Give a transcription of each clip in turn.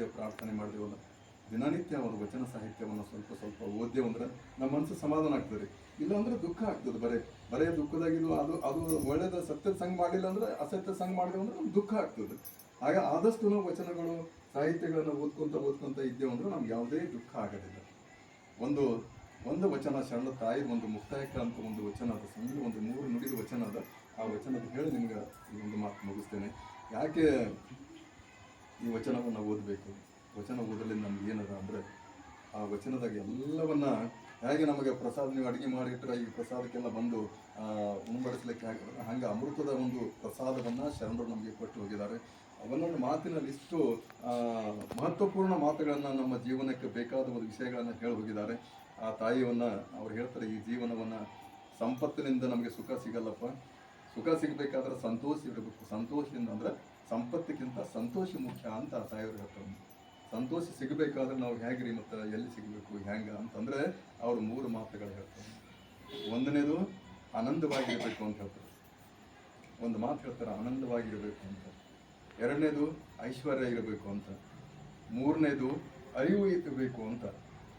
ಪೂಜೆ ಪ್ರಾರ್ಥನೆ ಮಾಡಿದೆವಲ್ಲ ದಿನನಿತ್ಯ ಅವರು ವಚನ ಸಾಹಿತ್ಯವನ್ನು ಸ್ವಲ್ಪ ಸ್ವಲ್ಪ ಓದ್ಯ ಅಂದ್ರೆ ನಮ್ಮ ಮನಸ್ಸು ಸಮಾಧಾನ ಆಗ್ತದೆ. ಇಲ್ಲ ಅಂದ್ರೆ ದುಃಖ ಆಗ್ತದೆ ಬರೇ. ಬರೇ ದುಃಖದಾಗಿದ್ದು ಅದು ಅದು ಒಳ್ಳೇದ ಸತ್ಯದ ಸಂಘ ಮಾಡಿಲ್ಲ ಅಂದ್ರೆ ಅಸತ್ಯ ಸಂಘ ಮಾಡಿದೆವು ಅಂದ್ರೆ ನಮ್ಗೆ ದುಃಖ ಆಗ್ತದೆ. ಆಗ ಆದಷ್ಟು ನಾವು ವಚನಗಳು, ಸಾಹಿತ್ಯಗಳನ್ನು ಓದ್ಕೊಂತ ಓದ್ಕೊಂತ ಇದ್ದೇವೆ ಅಂದ್ರೆ ನಮ್ಗೆ ಯಾವುದೇ ದುಃಖ ಆಗೋದಿಲ್ಲ. ಒಂದು ಒಂದು ವಚನ ಶರಣ ತಾಯಿ, ಒಂದು ಮುಕ್ತಾಯಕ ಅಂತ ಒಂದು ವಚನ ಅದ. ಸಣ್ಣ ಒಂದು ಮೂರು ನುಡಿದ ವಚನ ಅದ. ಆ ವಚನದ ಹೇಳಿ ನಿಮ್ಗೆ ಒಂದು ಮಾತು ಮುಗಿಸ್ತೇನೆ. ಯಾಕೆ ಈ ವಚನವನ್ನು ಓದಬೇಕು. ವಚನ ಓದಲಿಂದ ನಮ್ಗೆ ಏನದ ಅಂದರೆ, ಆ ವಚನದಾಗ ಎಲ್ಲವನ್ನ ಹೇಗೆ ನಮಗೆ ಪ್ರಸಾದ ನೀವು ಅಡುಗೆ ಮಾಡಿಟ್ರೆ ಈ ಪ್ರಸಾದಕ್ಕೆಲ್ಲ ಬಂದು ಉಣಬಡಿಸ್ಲಿಕ್ಕೆ ಹಾಕಿದ್ರೆ ಹಂಗೆ ಅಮೃತದ ಒಂದು ಪ್ರಸಾದವನ್ನು ಶರಣರು ನಮಗೆ ಕೊಟ್ಟು ಹೋಗಿದ್ದಾರೆ. ಅವನೊಂದು ಮಾತಿನಲ್ಲಿ ಇಷ್ಟು ಮಹತ್ವಪೂರ್ಣ ಮಾತುಗಳನ್ನು ನಮ್ಮ ಜೀವನಕ್ಕೆ ಬೇಕಾದ ಒಂದು ವಿಷಯಗಳನ್ನು ಹೇಳಿ ಹೋಗಿದ್ದಾರೆ. ಆ ತಾಯಿಯನ್ನು ಅವ್ರು ಹೇಳ್ತಾರೆ, ಈ ಜೀವನವನ್ನು ಸಂಪತ್ತಿನಿಂದ ನಮಗೆ ಸುಖ ಸಿಗಲ್ಲಪ್ಪ. ಸುಖ ಸಿಗಬೇಕಾದ್ರೆ ಸಂತೋಷ ಇರಬೇಕು. ಸಂತೋಷದಿಂದ ಅಂದ್ರೆ ಸಂಪತ್ತಿಗಿಂತ ಸಂತೋಷ ಮುಖ್ಯ ಅಂತ ತಾಯಿಯವರು ಹೇಳ್ತಾರೆ. ಸಂತೋಷ ಸಿಗಬೇಕಾದ್ರೆ ನಾವು ಹೇಗ್ರಿ ಮತ್ತು ಎಲ್ಲಿ ಸಿಗಬೇಕು, ಹೆಂಗೆ ಅಂತಂದರೆ ಅವರು ಮೂರು ಮಾತುಗಳು ಹೇಳ್ತಾರೆ. ಒಂದನೇದು ಆನಂದವಾಗಿರಬೇಕು ಅಂತ ಹೇಳ್ತಾರೆ. ಒಂದು ಮಾತು ಹೇಳ್ತಾರೆ, ಆನಂದವಾಗಿರಬೇಕು ಅಂತ. ಎರಡನೇದು ಐಶ್ವರ್ಯ ಇರಬೇಕು ಅಂತ. ಮೂರನೇದು ಅರಿವು ಇರಬೇಕು ಅಂತ.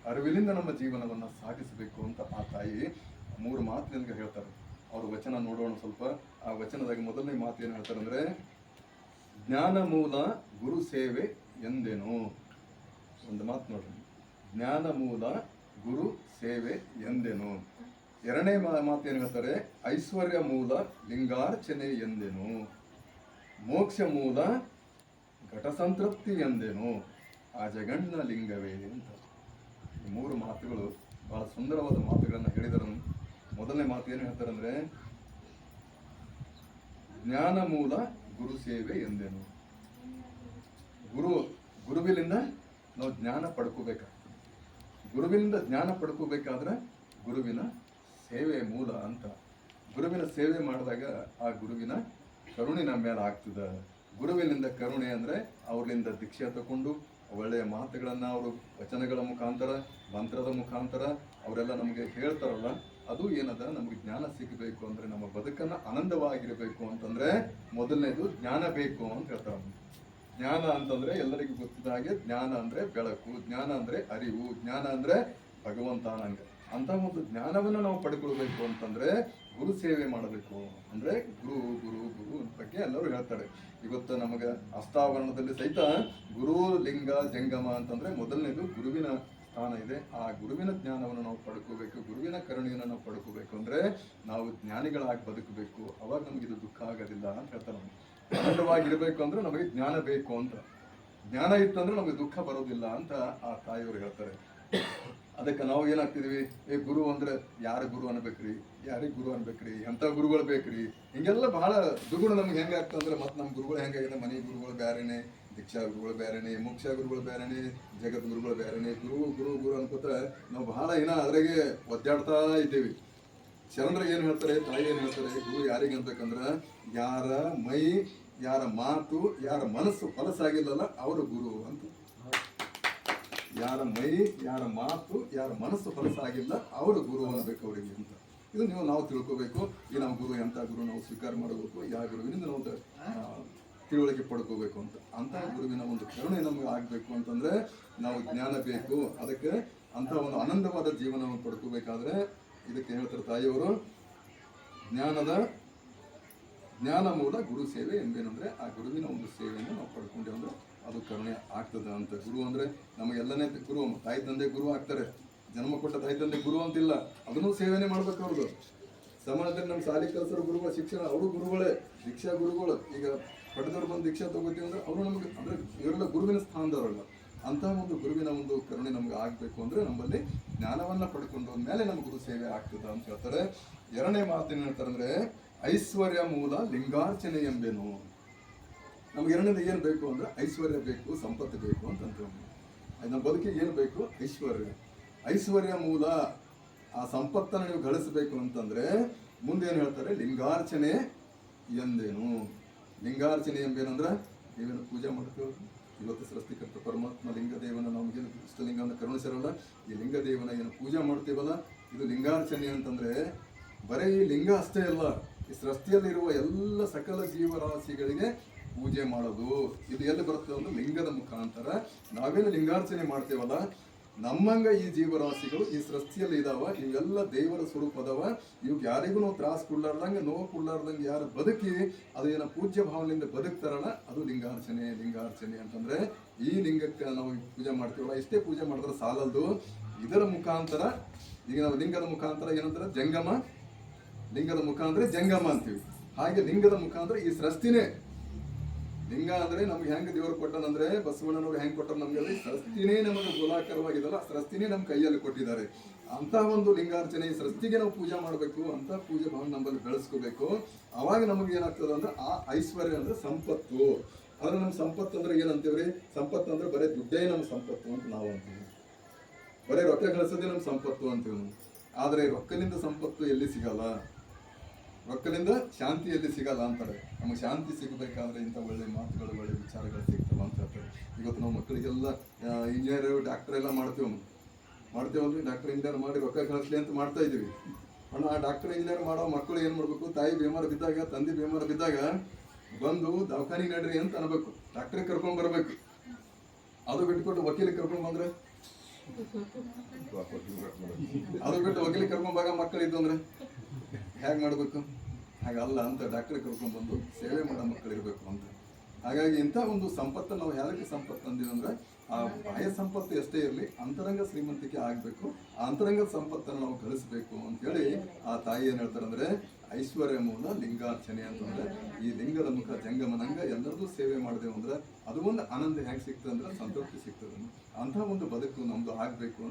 ಅರಿವಿನಿಂದ ನಮ್ಮ ಜೀವನವನ್ನು ಸಾಗಿಸಬೇಕು ಅಂತ ಆ ತಾಯಿ ಮೂರು ಮಾತು ನಿನಗೆ ಹೇಳ್ತಾರೆ. ಅವ್ರ ವಚನ ನೋಡೋಣ ಸ್ವಲ್ಪ. ಆ ವಚನದಾಗ ಮೊದಲನೇ ಮಾತು ಏನು ಹೇಳ್ತಾರೆ ಅಂದ್ರೆ ಜ್ಞಾನ ಮೂಲ ಗುರು ಸೇವೆ ಎಂದೆನು? ಒಂದು ಮಾತು ನೋಡ್ರಿ. ಜ್ಞಾನ ಮೂಲ ಗುರು ಸೇವೆ ಎಂದೆನು? ಎರಡನೇ ಮಾತು ಏನು ಹೇಳ್ತಾರೆ? ಐಶ್ವರ್ಯ ಮೂಲ ಲಿಂಗಾರ್ಚನೆ ಎಂದೆನು? ಮೋಕ್ಷ ಮೂಲ ಘಟಸಂತೃಪ್ತಿ ಎಂದೇನು? ಆ ಜಗಣ್ಣ ಲಿಂಗವೇ ಅಂತ. ಈ ಮೂರು ಮಾತುಗಳು ಬಹಳ ಸುಂದರವಾದ ಮಾತುಗಳನ್ನು ಹೇಳಿದರು. ಮೊದಲನೇ ಮಾತು ಏನು ಹೇಳ್ತಾರೆ ಅಂದರೆ ಜ್ಞಾನ ಮೂಲ ಗುರು ಸೇವೆ ಎಂದೆನು? ಗುರು, ಗುರುವಿನಿಂದ ನಾವು ಜ್ಞಾನ ಪಡ್ಕೋಬೇಕಾಗ್ತದೆ. ಗುರುವಿನಿಂದ ಜ್ಞಾನ ಪಡ್ಕೋಬೇಕಾದ್ರೆ ಗುರುವಿನ ಸೇವೆ ಮೂಲ ಅಂತ. ಗುರುವಿನ ಸೇವೆ ಮಾಡಿದಾಗ ಆ ಗುರುವಿನ ಕರುಣೆ ನಮ್ಮ ಮೇಲೆ ಆಗ್ತದೆ. ಗುರುವಿನಿಂದ ಕರುಣೆ ಅಂದ್ರೆ ಅವರಿಂದ ದೀಕ್ಷೆ ತಗೊಂಡು ಒಳ್ಳೆಯ ಮಾತುಗಳನ್ನು ಅವರು, ವಚನಗಳ ಮುಖಾಂತರ, ಮಂತ್ರದ ಮುಖಾಂತರ ಅವರೆಲ್ಲ ನಮಗೆ ಹೇಳ್ತಾರಲ್ಲ, ಅದು ಏನದ? ನಮಗೆ ಜ್ಞಾನ ಸಿಗಬೇಕು ಅಂದ್ರೆ ನಮ್ಮ ಬದುಕನ್ನ ಆನಂದವಾಗಿರಬೇಕು ಅಂತಂದ್ರೆ ಮೊದಲನೇದು ಜ್ಞಾನ ಬೇಕು ಅಂತ ಹೇಳ್ತಾರೆ ಜ್ಞಾನ ಅಂತಂದ್ರೆ ಎಲ್ಲರಿಗೂ ಗೊತ್ತಿದ ಹಾಗೆ ಜ್ಞಾನ ಅಂದ್ರೆ ಬೆಳಕು, ಜ್ಞಾನ ಅಂದ್ರೆ ಅರಿವು, ಜ್ಞಾನ ಅಂದ್ರೆ ಭಗವಂತ ನಂಗೆ ಅಂತ ಒಂದು ಜ್ಞಾನವನ್ನ ನಾವು ಪಡ್ಕೊಳ್ಬೇಕು ಅಂತಂದ್ರೆ ಗುರು ಸೇವೆ ಮಾಡಬೇಕು ಅಂದ್ರೆ ಗುರು ಗುರು ಗುರು ಬಗ್ಗೆ ಎಲ್ಲರೂ ಹೇಳ್ತಾರೆ. ಇವತ್ತು ನಮಗೆ ಅಸ್ತಾವರಣದಲ್ಲಿ ಸಹಿತ ಗುರು ಲಿಂಗ ಜಂಗಮ ಅಂತಂದ್ರೆ ಮೊದಲನೇದು ಗುರುವಿನ ಸ್ಥಾನ ಇದೆ. ಆ ಗುರುವಿನ ಜ್ಞಾನವನ್ನು ನಾವು ಪಡ್ಕೋಬೇಕು, ಗುರುವಿನ ಕರುಣೆಯನ್ನು ನಾವು ಪಡ್ಕೋಬೇಕು ಅಂದ್ರೆ ನಾವು ಜ್ಞಾನಿಗಳಾಗಿ ಬದುಕಬೇಕು. ಅವಾಗ ನಮ್ಗೆ ಇದು ದುಃಖ ಆಗೋದಿಲ್ಲ ಅಂತ ಹೇಳ್ತಾರೆ. ಆನಂದವಾಗಿರ್ಬೇಕು ಅಂದ್ರೆ ನಮಗೆ ಜ್ಞಾನ ಬೇಕು ಅಂತ. ಜ್ಞಾನ ಇತ್ತಂದ್ರೆ ನಮಗೆ ದುಃಖ ಬರೋದಿಲ್ಲ ಅಂತ ಆ ತಾಯಿಯವರು ಹೇಳ್ತಾರೆ. ಅದಕ್ಕೆ ನಾವು ಏನಾಗ್ತಿದ್ವಿ? ಏ ಗುರು ಅಂದ್ರೆ ಯಾರ ಗುರು ಅನ್ಬೇಕ್ರಿ? ಯಾರಿಗೆ ಗುರು ಅನ್ಬೇಕ್ರಿ? ಎಂಥ ಗುರುಗಳು ಬೇಕ್ರಿ? ಹಿಂಗೆಲ್ಲ ಬಹಳ ದುಗುಣ ನಮ್ಗೆ ಹೆಂಗೆ ಅಂದ್ರೆ ಮತ್ತೆ ನಮ್ಮ ಗುರುಗಳು ಹೆಂಗಾಗಿದೆ ಮನೆ ಗುರುಗಳು ಬೇರೆನೆ, ದೀಕ್ಷಾ ಗುರುಗಳು ಬೇರೆನೆ, ಮೋಕ್ಷ ಗುರುಗಳು ಬೇರೆನೆ ಜಗತ್ ಗುರುಗಳು ಬೇರೆನೆ. ಗುರು ಗುರು ಗುರು ಅನ್ಕೋತ ನಾವು ಬಹಳ ಏನ ಅದ್ರಾಗೆ ಒದ್ದಾಡ್ತಾ ಇದ್ದೀವಿ. ಶರಣರಿಗೆ ಏನು ಹೇಳ್ತಾರೆ? ತಾಯಿ ಏನು ಹೇಳ್ತಾರೆ? ಗುರು ಯಾರಿಗೆ ಅಂತಕ್ಕಂದ್ರೆ ಯಾರ ಮೈ, ಯಾರ ಮಾತು, ಯಾರ ಮನಸ್ಸು ಹೊಲಸಾಗಿಲ್ಲಲ್ಲ, ಅವರು ಗುರು ಅಂತ. ಯಾರ ಮೈ, ಯಾರ ಮಾತು, ಯಾರ ಮನಸ್ಸು ಹೊಲಸಾಗಿಲ್ಲ ಅವರು ಗುರು ಅನ್ನಬೇಕು ಅವರಿಗೆ ಅಂತ. ಇದು ನೀವು, ನಾವು ತಿಳ್ಕೋಬೇಕು. ಈ ನಮ್ಮ ಗುರು, ಎಂಥ ಗುರು, ನಾವು ಸ್ವೀಕಾರ ಮಾಡಬೇಕು. ಯಾವ ಗುರುವಿನಿಂದ ನಾವು ತಿಳುವಳಿಕೆ ಪಡ್ಕೋಬೇಕು ಅಂತ. ಅಂತ ಗುರುವಿನ ಒಂದು ಕರುಣೆ ನಮಗೆ ಆಗಬೇಕು ಅಂತಂದ್ರೆ ನಾವು ಜ್ಞಾನ ಬೇಕು. ಅದಕ್ಕೆ ಅಂತ ಒಂದು ಆನಂದವಾದ ಜೀವನವನ್ನು ಪಡ್ಕೋಬೇಕಾದ್ರೆ ಇದಕ್ಕೆ ಹೇಳ್ತಾರೆ ತಾಯಿಯವರು, ಜ್ಞಾನದ, ಜ್ಞಾನ ಮೂಲ ಗುರು ಸೇವೆ ಎಂದೇನಂದ್ರೆ ಆ ಗುರುವಿನ ಒಂದು ಸೇವೆಯನ್ನು ನಾವು ಪಡ್ಕೊಂಡೇವೆ ಅದು ಕರುಣೆ ಆಗ್ತದೆ ಅಂತ. ಗುರು ಅಂದ್ರೆ ನಮಗೆಲ್ಲನೇ ಗುರು, ತಾಯಿ ತಂದೆ ಗುರು ಆಗ್ತಾರೆ. ಜನ್ಮ ಕೊಟ್ಟ ತಾಯಿ ತಂದೆ ಗುರು ಅಂತಿಲ್ಲ. ಅದನ್ನು ಸೇವನೆ ಮಾಡ್ಬೇಕು ಅವ್ರದ್ದು ಸಮಾಜದಲ್ಲಿ ನಮ್ಮ ಶಾಲೆ ಕಲಿಸೋರು ಗುರುಗಳ ಶಿಕ್ಷಣ, ಅವರು ಗುರುಗಳೇ. ದೀಕ್ಷಾ ಗುರುಗಳು. ಈಗ ಪಡೆದವ್ರು ಬಂದು ದೀಕ್ಷಾ ತಗೋತೀವಿ ಅಂದ್ರೆ ಅವರು ನಮಗೆ ಅಂದ್ರೆ ಇವರೆಲ್ಲ ಗುರುವಿನ ಸ್ಥಾನದವರಲ್ಲ. ಅಂತಹ ಒಂದು ಗುರುವಿನ ಒಂದು ಕರುಣೆ ನಮ್ಗೆ ಆಗಬೇಕು ಅಂದ್ರೆ ನಮ್ಮಲ್ಲಿ ಜ್ಞಾನವನ್ನ ಪಡ್ಕೊಂಡು ಮೇಲೆ ನಮ್ಮ ಗುರು ಸೇವೆ ಆಗ್ತದೆ ಅಂತ ಹೇಳ್ತಾರೆ. ಎರಡನೇ ಮಾತು ಏನ್ ಹೇಳ್ತಾರೆ ಅಂದರೆ, ಐಶ್ವರ್ಯ ಮೂಲ ಲಿಂಗಾರ್ಚನೆ ಎಂಬೆನು. ನಮ್ಗೆ ಎರಡನೇದು ಏನು ಬೇಕು ಅಂದರೆ ಐಶ್ವರ್ಯ ಬೇಕು, ಸಂಪತ್ತು ಬೇಕು ಅಂತ ಅಂತೀವಿ ನಮ್ಮ ಬದುಕಿಗೆ ಏನು ಬೇಕು? ಐಶ್ವರ್ಯ. ಐಶ್ವರ್ಯ ಮೂಲ. ಆ ಸಂಪತ್ತನ್ನು ನೀವು ಗಳಿಸಬೇಕು ಅಂತಂದ್ರೆ ಮುಂದೆ ಏನು ಹೇಳ್ತಾರೆ? ಲಿಂಗಾರ್ಚನೆ ಎಂದೇನು? ಲಿಂಗಾರ್ಚನೆ ಎಂಬೇನಂದ್ರೆ ನೀವೇನು ಪೂಜೆ ಮಾಡ್ತೀವಿ ಇವತ್ತು ಸೃಷ್ಟಿಕರ್ತ ಪರಮಾತ್ಮ ಲಿಂಗದೇವನ ನಮಗೇನು ಇಷ್ಟಲಿಂಗವನ್ನು ಕರುಣಿಸಿರಲ್ಲ, ಈ ಲಿಂಗದೇವನ ಏನು ಪೂಜೆ ಮಾಡ್ತೀವಲ್ಲ, ಇದು ಲಿಂಗಾರ್ಚನೆ ಅಂತಂದ್ರೆ ಬರೀ ಲಿಂಗ ಅಷ್ಟೇ ಅಲ್ಲ, ಈ ಸೃಷ್ಟಿಯಲ್ಲಿರುವ ಎಲ್ಲ ಸಕಲ ಜೀವರಾಶಿಗಳಿಗೆ ಪೂಜೆ ಮಾಡೋದು, ಇದು ಎಲ್ಲಿ ಬರುತ್ತೆ ಅಂದ್ರೆ ಲಿಂಗದ ಮುಖಾಂತರ. ನಾವೇನು ಲಿಂಗಾರ್ಚನೆ ಮಾಡ್ತೇವಲ್ಲ, ನಮ್ಮಂಗ ಈ ಜೀವರಾಶಿಗಳು ಈ ಸೃಷ್ಟಿಯಲ್ಲಿ ಇದಾವ, ಇವೆಲ್ಲ ದೇವರ ಸ್ವರೂಪದವ ಇವ್ಗೆ ಯಾರಿಗೂ ನಾವು ತ್ರಾಸ ಕೊಡ್ಲಾರ್ದಂಗೆ, ನೋವು ಕೊಡ್ಲಾರ್ದಂಗೆ ಯಾರು ಬದುಕಿ ಅದೇನ ಪೂಜ್ಯ ಭಾವನೆಯಿಂದ ಬದುಕ್ತಾರಲ್ಲ, ಅದು ಲಿಂಗಾರ್ಚನೆ ಲಿಂಗಾರ್ಚನೆ ಅಂತಂದ್ರೆ ಈ ಲಿಂಗಕ್ಕೆ ನಾವು ಪೂಜೆ ಮಾಡ್ತೀವಲ್ಲ. ಇಷ್ಟೇ ಪೂಜೆ ಮಾಡಿದ್ರೆ ಸಾಲದು ಇದರ ಮುಖಾಂತರ, ಈಗ ನಾವು ಲಿಂಗದ ಮುಖಾಂತರ ಏನಂತಾರೆ? ಜಂಗಮ. ಲಿಂಗದ ಮುಖಾಂತರ ಜಂಗಮ ಅಂತೀವಿ. ಹಾಗೆ ಲಿಂಗದ ಮುಖಾಂತರ ಈ ಸೃಷ್ಟಿನೇ. ಲಿಂಗ ಅಂದ್ರೆ ನಮ್ಗೆ ಹೆಂಗ್ ದೇವರು ಕೊಟ್ಟನಂದ್ರೆ ಬಸವಣ್ಣನವ್ರು ಹೆಂಗ್ ಕೊಟ್ಟರು ನಮ್ಗೆ ಸೃಷ್ಟಿನೇ ನಮಗೆ ಗೋಲಾಕಾರವಾಗಿದಲ್ಲ ಸೃಷ್ಟಿನೇ ನಮ್ಮ ಕೈಯಲ್ಲಿ ಕೊಟ್ಟಿದ್ದಾರೆ. ಅಂತ ಒಂದು ಲಿಂಗಾರ್ಚನೆ ಸೃಷ್ಟಿಗೆ ನಾವು ಪೂಜೆ ಮಾಡಬೇಕು ಅಂತ ಪೂಜೆ ಭಾವನೆ ನಮ್ಮಲ್ಲಿ ಬೆಳೆಸ್ಕೋಬೇಕು. ಅವಾಗ ನಮಗೆ ಏನಾಗ್ತದೆ ಅಂದ್ರೆ ಆ ಐಶ್ವರ್ಯ ಅಂದ್ರೆ ಸಂಪತ್ತು. ಆದ್ರೆ ನಮ್ಮ ಸಂಪತ್ತು ಅಂದ್ರೆ ಏನಂತೀವ್ರಿ? ಸಂಪತ್ತು ಅಂದ್ರೆ ಬರೀ ದುಡ್ಡೇ ನಮ್ಮ ಸಂಪತ್ತು ಅಂತ ನಾವು ಅಂತೀವಿ. ಬರೀ ರೊಕ್ಕ ಗಳಿಸೋದೇ ನಮ್ಮ ಸಂಪತ್ತು ಅಂತೀವಿ ನಾವು. ಆದ್ರೆ ರೊಕ್ಕದಿಂದ ಸಂಪತ್ತು ಎಲ್ಲಿ ಸಿಗಲ್ಲ? ರೊಕ್ಕದಿಂದ ಶಾಂತಿಯಲ್ಲಿ ಸಿಗಲ್ಲ ಅಂತಾರೆ. ನಮಗೆ ಶಾಂತಿ ಸಿಗಬೇಕಾದ್ರೆ ಇಂಥ ಒಳ್ಳೆ ಮಾತುಗಳು, ಒಳ್ಳೆ ವಿಚಾರಗಳು ಸಿಗ್ತಲ್ಲ ಅಂತ ಹೇಳ್ತಾರೆ. ಇವತ್ತು ನಾವು ಮಕ್ಕಳಿಗೆಲ್ಲ ಇಂಜಿನಿಯರ್ ಡಾಕ್ಟರ್ ಎಲ್ಲ ಮಾಡ್ತೀವಿ. ಮಾಡ್ತೀವಲ್ರಿ ಡಾಕ್ಟರ್ ಇಂಜಿನಿಯರ್ ಮಾಡಿ ರೊಕ್ಕ ಕಳಿಸ್ಲಿ ಅಂತ ಮಾಡ್ತಾ ಇದೀವಿ ಅಣ್ಣ, ಆ ಡಾಕ್ಟರ್ ಇಂಜಿನಿಯರ್ ಮಾಡೋ ಮಕ್ಕಳು ಏನು ಮಾಡಬೇಕು? ತಾಯಿ ಬೇಮಾರ ಬಿದ್ದಾಗ, ತಂದೆ ಬೇಮಾರ ಬಿದ್ದಾಗ ಬಂದು ದವಾಖಾನಿಗೆ ನಡ್ರಿ ಅಂತ ಅನ್ಬೇಕು. ಡಾಕ್ಟ್ರಿಗೆ ಕರ್ಕೊಂಡ್ ಬರ್ಬೇಕು. ಅದು ಬಿಟ್ಕೊಟ್ಟು ವಕೀಲಿಗೆ ಕರ್ಕೊಂಡ್ ಬಂದ್ರೆ? ಅದು ಬಿಟ್ಟು ವಕೀಲಿಗೆ ಕರ್ಕೊಂಡ್ ಬಾಗ ಮಕ್ಕಳು ಇದ್ದು ಅಂದ್ರೆ? ಹೇಗೆ ಮಾಡಬೇಕು? ಹಾಗಲ್ಲ ಅಂತ ಡಾಕ್ಟರ್ ಕರ್ಕೊಂಡ್ಬಂದು ಸೇವೆ ಮಾಡೋ ಮಕ್ಕಳು ಇರಬೇಕು ಅಂತ. ಹಾಗಾಗಿ ಇಂಥ ಒಂದು ಸಂಪತ್ತು ನಾವು ಯಾರಿಗೆ ಸಂಪತ್ತು ಅಂದಿವಿ ಅಂದ್ರೆ ಆ ಬಾಹ್ಯ ಸಂಪತ್ತು ಎಷ್ಟೇ ಇರಲಿ ಅಂತರಂಗ ಶ್ರೀಮಂತಿಕೆ ಆಗಬೇಕು, ಆ ಅಂತರಂಗದ ಸಂಪತ್ತನ್ನು ನಾವು ಗಳಿಸಬೇಕು ಅಂತೇಳಿ ಆ ತಾಯಿ ಏನು ಹೇಳ್ತಾರೆ ಅಂದರೆ ಐಶ್ವರ್ಯ ಮೂಲ ಲಿಂಗಾರ್ಚನೆ ಅಂತಂದರೆ ಈ ಲಿಂಗದ ಮುಖ ಜಂಗಮನಂಗ ಎಲ್ಲರದು ಸೇವೆ ಮಾಡಿದೆವು ಅಂದ್ರೆ ಅದು ಒಂದು ಆನಂದ ಹೇಗೆ ಸಿಗ್ತದೆ ಅಂದ್ರೆ ಸಂತೃಪ್ತಿ ಸಿಗ್ತದೆ. ಅಂತ ಒಂದು ಬದುಕು ನಮ್ದು ಆಗಬೇಕು ಅಂತ